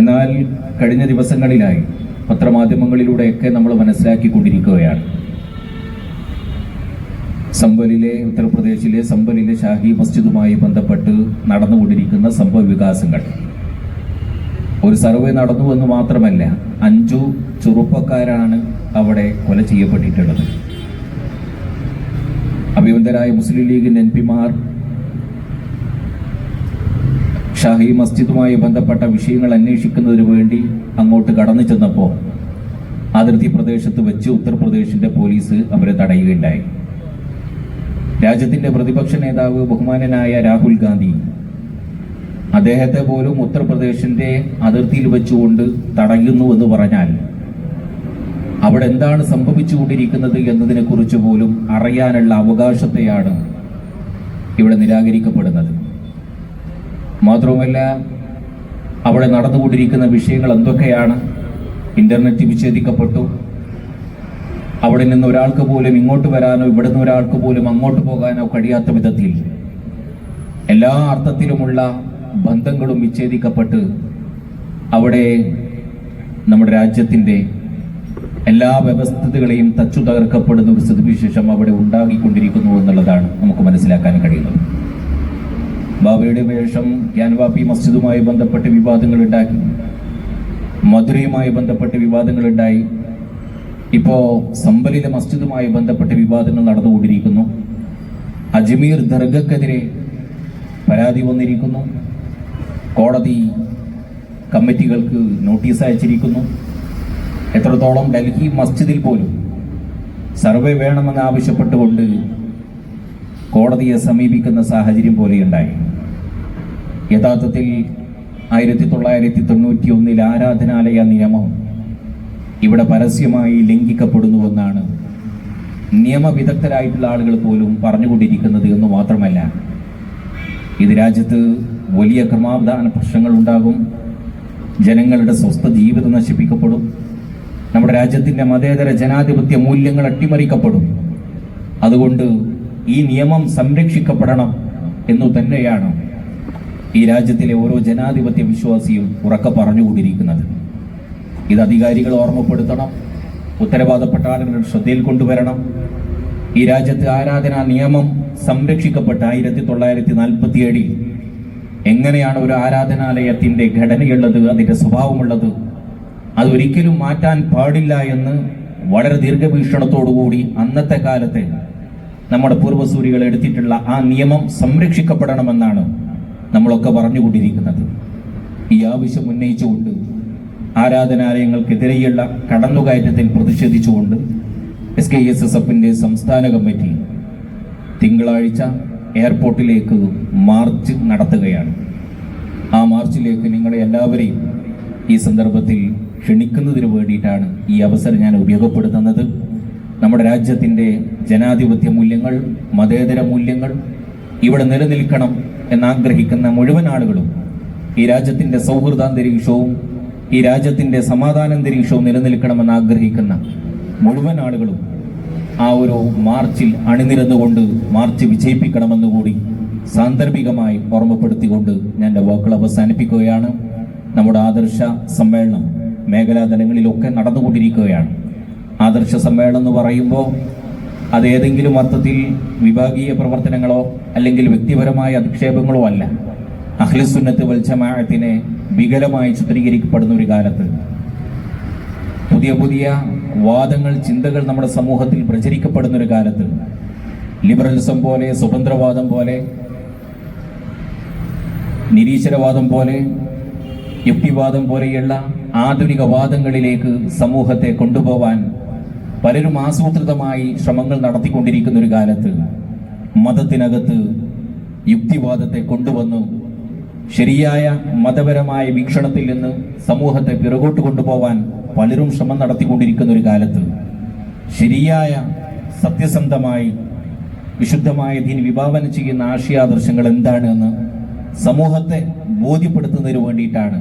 എന്നാൽ കഴിഞ്ഞ ദിവസങ്ങളിലായി പത്രമാധ്യമങ്ങളിലൂടെയൊക്കെ നമ്മൾ മനസ്സിലാക്കിക്കൊണ്ടിരിക്കുകയാണ്. സംബലിലെ ഉത്തർപ്രദേശിലെ സംബലിലെ ഷാഹി മസ്ജിദുമായി ബന്ധപ്പെട്ട് നടന്നുകൊണ്ടിരിക്കുന്ന സംഭവ വികാസങ്ങൾ. ഒരു സർവേ നടന്നു എന്ന് മാത്രമല്ല അഞ്ചു ചെറുപ്പക്കാരാണ് അവിടെ കൊല ചെയ്യപ്പെട്ടിട്ടുള്ളത്. അഭിവന്ദരായ മുസ്ലിം ലീഗിന്റെ എം പിമാർ ഷാഹി മസ്ജിദുമായി ബന്ധപ്പെട്ട വിഷയങ്ങൾ അന്വേഷിക്കുന്നതിന് വേണ്ടി അങ്ങോട്ട് കടന്നു ചെന്നപ്പോൾ അതിർത്തി പ്രദേശത്ത് വെച്ച് ഉത്തർപ്രദേശിന്റെ പോലീസ് അവരെ തടയുകയുണ്ടായി. രാജ്യത്തിന്റെ പ്രതിപക്ഷ നേതാവ് ബഹുമാനനായ രാഹുൽ ഗാന്ധി അദ്ദേഹത്തെ പോലും ഉത്തർപ്രദേശിന്റെ അതിർത്തിയിൽ വെച്ചുകൊണ്ട് തടയുന്നു എന്ന് പറഞ്ഞാൽ അവിടെ എന്താണ് സംഭവിച്ചുകൊണ്ടിരിക്കുന്നത് എന്നതിനെക്കുറിച്ച് പോലും അറിയാനുള്ള അവകാശത്തെയാണ് ഇവിടെ നിരാകരിക്കപ്പെടുന്നത്. മാത്രവുമല്ല അവിടെ നടന്നുകൊണ്ടിരിക്കുന്ന വിഷയങ്ങൾ എന്തൊക്കെയാണ്? ഇന്റർനെറ്റ് വിച്ഛേദിക്കപ്പെട്ടു. അവിടെ നിന്ന് ഒരാൾക്ക് പോലും ഇങ്ങോട്ട് വരാനോ ഇവിടെ നിന്ന് ഒരാൾക്ക് പോലും അങ്ങോട്ട് പോകാനോ കഴിയാത്ത വിധത്തിൽ എല്ലാ അർത്ഥത്തിലുമുള്ള ബന്ധങ്ങളും വിച്ഛേദിക്കപ്പെട്ട് അവിടെ നമ്മുടെ രാജ്യത്തിന്റെ എല്ലാ വ്യവസ്ഥിതികളെയും തച്ചു തകർക്കപ്പെടുന്ന ഒരു സ്ഥിതിവിശേഷം അവിടെ ഉണ്ടാകിക്കൊണ്ടിരിക്കുന്നു എന്നുള്ളതാണ് നമുക്ക് മനസ്സിലാക്കാൻ കഴിയുന്നത്. ബാബയുടെ വേഷം ഗ്യാൻവാപ്പി മസ്ജിദുമായി ബന്ധപ്പെട്ട് വിവാദങ്ങൾ ഉണ്ടാക്കി മധുരയുമായി ബന്ധപ്പെട്ട് വിവാദങ്ങൾ ഉണ്ടായി ഇപ്പോ സമ്പലിലെ മസ്ജിദുമായി ബന്ധപ്പെട്ട് വിവാദങ്ങൾ നടന്നുകൊണ്ടിരിക്കുന്നു. അജ്മീർ ദർഗക്കെതിരെ പരാതി വന്നിരിക്കുന്നു. കോടതി കമ്മിറ്റികൾക്ക് നോട്ടീസ് അയച്ചിരിക്കുന്നു. എത്രത്തോളം ഡൽഹി മസ്ജിദിൽ പോലും സർവേ വേണമെന്ന് ആവശ്യപ്പെട്ടുകൊണ്ട് കോടതിയെ സമീപിക്കുന്ന സാഹചര്യം പോലെയുണ്ടായി. യഥാർത്ഥത്തിൽ ആയിരത്തി തൊള്ളായിരത്തി തൊണ്ണൂറ്റി ഒന്നിൽ ആരാധനാലയ നിയമം ഇവിടെ പരസ്യമായി ലംഘിക്കപ്പെടുന്നുവെന്നാണ് നിയമവിദഗ്ധരായിട്ടുള്ള ആളുകൾ പോലും പറഞ്ഞുകൊണ്ടിരിക്കുന്നത് എന്ന് മാത്രമല്ല. ഇത് രാജ്യത്ത് വലിയ ക്രമാവധാന പ്രശ്നങ്ങൾ ഉണ്ടാകും. ജനങ്ങളുടെ സ്വസ്ഥ ജീവിതം നശിപ്പിക്കപ്പെടും. നമ്മുടെ രാജ്യത്തിന്റെ മതേതര ജനാധിപത്യ മൂല്യങ്ങൾ അട്ടിമറിക്കപ്പെടും. അതുകൊണ്ട് ഈ നിയമം സംരക്ഷിക്കപ്പെടണം എന്നു തന്നെയാണ് ഈ രാജ്യത്തിലെ ഓരോ ജനാധിപത്യ വിശ്വാസിയും ഉറക്കെ പറഞ്ഞുകൊണ്ടിരിക്കുന്നത്. ഇത് അധികാരികൾ ഓർമ്മപ്പെടുത്തണം. ഉത്തരവാദപ്പെട്ട ആളുകൾ ശ്രദ്ധയിൽ കൊണ്ടുവരണം. ഈ രാജ്യത്ത് ആരാധനാ നിയമം സംരക്ഷിക്കപ്പെട്ട ആയിരത്തി തൊള്ളായിരത്തി നാൽപ്പത്തി ഏഴിൽ എങ്ങനെയാണ് ഒരു ആരാധനാലയത്തിന്റെ ഘടനയുള്ളത് അതിന്റെ സ്വഭാവമുള്ളത്? അതൊരിക്കലും മാറ്റാൻ പാടില്ല എന്ന് വളരെ ദീർഘവീക്ഷണത്തോടുകൂടി അന്നത്തെ കാലത്തെ നമ്മുടെ പൂർവസൂരികൾ എടുത്തിട്ടുള്ള ആ നിയമം സംരക്ഷിക്കപ്പെടണമെന്നാണ് നമ്മളൊക്കെ പറഞ്ഞുകൊണ്ടിരിക്കുന്നത്. ഈ ആവശ്യം ഉന്നയിച്ചുകൊണ്ട് ആരാധനാലയങ്ങൾക്കെതിരെയുള്ള കടന്നുകയറ്റത്തിൽ പ്രതിഷേധിച്ചുകൊണ്ട് എസ് കെ എസ് എസ് എഫിന്റെ സംസ്ഥാന കമ്മിറ്റി തിങ്കളാഴ്ച എയർപോർട്ടിലേക്ക് മാർച്ച് നടത്തുകയാണ്. ആ മാർച്ചിലേക്ക് നിങ്ങളെ എല്ലാവരെയും ഈ സന്ദർഭത്തിൽ ക്ഷണിക്കുന്നതിന് വേണ്ടിയിട്ടാണ് ഈ അവസരം ഞാൻ ഉപയോഗപ്പെടുത്തുന്നത്. നമ്മുടെ രാജ്യത്തിന്റെ ജനാധിപത്യ മൂല്യങ്ങൾ മതേതര മൂല്യങ്ങൾ ഇവിടെ നിലനിൽക്കണം എന്നാഗ്രഹിക്കുന്ന മുഴുവൻ ആളുകളും ഈ രാജ്യത്തിന്റെ സൗഹൃദാന്തരീക്ഷവും ഈ രാജ്യത്തിന്റെ സമാധാനാന്തരീക്ഷവും നിലനിൽക്കണമെന്ന് ആഗ്രഹിക്കുന്ന മുഴുവൻ ആളുകളും ആ ഒരു മാർച്ചിൽ അണിനിരന്നുകൊണ്ട് മാർച്ച് വിജയിപ്പിക്കണമെന്ന് കൂടി സാന്ദർഭികമായി ഓർമ്മപ്പെടുത്തിക്കൊണ്ട് ഞാൻ എന്റെ വാക്കുകൾ അവസാനിപ്പിക്കുകയാണ്. നമ്മുടെ ആദർശ സമ്മേളനം മേഖലാ തലങ്ങളിലൊക്കെ നടന്നുകൊണ്ടിരിക്കുകയാണ്. ആദർശ സമ്മേളനം എന്ന് പറയുമ്പോൾ അത് ഏതെങ്കിലും അർത്ഥത്തിൽ വിഭാഗീയ പ്രവർത്തനങ്ങളോ അല്ലെങ്കിൽ വ്യക്തിപരമായ അധിക്ഷേപങ്ങളോ അല്ല. അഖിലസുന്നത്ത് വൽജമാഅത്തിനെ വികലമായി ചിത്രീകരിക്കപ്പെടുന്ന ഒരു കാലത്ത് പുതിയ പുതിയ വാദങ്ങൾ ചിന്തകൾ നമ്മുടെ സമൂഹത്തിൽ പ്രചരിക്കപ്പെടുന്ന ഒരു കാലത്ത് ലിബറലിസം പോലെ സ്വതന്ത്രവാദം പോലെ നിരീശ്വരവാദം പോലെ യുക്തിവാദം പോലെയുള്ള ആധുനിക വാദങ്ങളിലേക്ക് സമൂഹത്തെ കൊണ്ടുപോവാൻ പലരും ആസൂത്രിതമായി ശ്രമങ്ങൾ നടത്തിക്കൊണ്ടിരിക്കുന്ന ഒരു കാലത്ത് മതത്തിനകത്ത് യുക്തിവാദത്തെ കൊണ്ടുവന്നു ശരിയായ മതപരമായ വീക്ഷണത്തിൽ നിന്ന് സമൂഹത്തെ പിറകോട്ട് കൊണ്ടുപോവാൻ പലരും ശ്രമം നടത്തിക്കൊണ്ടിരിക്കുന്ന ഒരു കാലത്ത് ശരിയായ സത്യസന്ധമായി വിശുദ്ധമായ ദീൻ വിഭാവനം ചെയ്യുന്ന ആശയാദർശങ്ങൾ എന്താണ് എന്ന് സമൂഹത്തെ ബോധ്യപ്പെടുത്തുന്നതിന് വേണ്ടിയിട്ടാണ്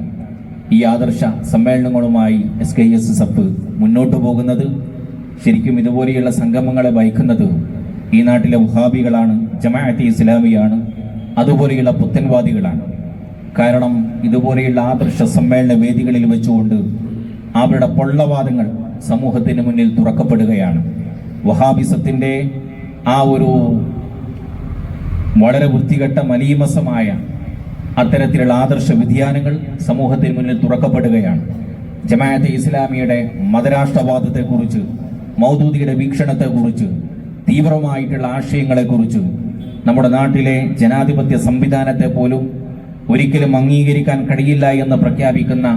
ഈ ആദർശ സമ്മേളനങ്ങളുമായി എസ് കെ എസ് എഫ് മുന്നോട്ട് പോകുന്നത്. ശരിക്കും ഇതുപോലെയുള്ള സംഗമങ്ങളെ വഹിക്കുന്നത് ഈ നാട്ടിലെ വഹാബികളാണ് ജമാഅത്തെ ഇസ്ലാമിയാണ് അതുപോലെയുള്ള പുത്തൻവാദികളാണ്. കാരണം ഇതുപോലെയുള്ള ആദർശ സമ്മേളന വേദികളിൽ വെച്ചുകൊണ്ട് അവരുടെ പൊള്ളവാദങ്ങൾ സമൂഹത്തിന് മുന്നിൽ തുറക്കപ്പെടുകയാണ്. വഹാബിസത്തിന്റെ ആ ഒരു വളരെ വൃത്തികെട്ട മലീമസമായ അത്തരത്തിലുള്ള ആദർശ വ്യതിയാനങ്ങൾ സമൂഹത്തിന് മുന്നിൽ തുറക്കപ്പെടുകയാണ്. ജമാഅത്തെ ഇസ്ലാമിയുടെ മതരാഷ്ട്രവാദത്തെക്കുറിച്ച് മൗദൂദിയുടെ വീക്ഷണത്തെക്കുറിച്ച് തീവ്രമായിട്ടുള്ള ആശയങ്ങളെ ആശയങ്ങളെക്കുറിച്ച് നമ്മുടെ നാട്ടിലെ ജനാധിപത്യ സംവിധാനത്തെ പോലും ഒരിക്കലും അംഗീകരിക്കാൻ കഴിയില്ല എന്ന് പ്രഖ്യാപിക്കുന്ന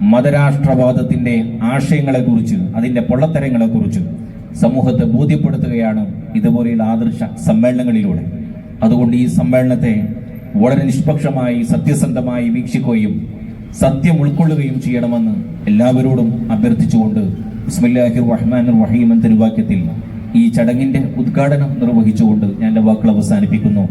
മതരാഷ്ട്രവാദത്തിന്റെ ആശയങ്ങളെക്കുറിച്ച് അതിന്റെ പൊള്ളത്തരങ്ങളെ പൊള്ളത്തരങ്ങളെക്കുറിച്ച് സമൂഹത്തെ ബോധ്യപ്പെടുത്തുകയാണ് ഇതുപോലെയുള്ള ആദർശ സമ്മേളനങ്ങളിലൂടെ. അതുകൊണ്ട് ഈ സമ്മേളനത്തെ വളരെ നിഷ്പക്ഷമായി സത്യസന്ധമായി വീക്ഷിക്കുകയും സത്യം ഉൾക്കൊള്ളുകയും ചെയ്യണമെന്ന് എല്ലാവരോടും അഭ്യർത്ഥിച്ചുകൊണ്ട് ബിസ്മില്ലാഹിർ റഹ്മാൻ റഹീം എന്ന തിരുവാക്യത്തിൽ ഈ ചടങ്ങിന്റെ ഉദ്ഘാടനം നിർവഹിച്ചുകൊണ്ട് ഞാൻ എന്റെ വാക്കുകൾ അവസാനിപ്പിക്കുന്നു.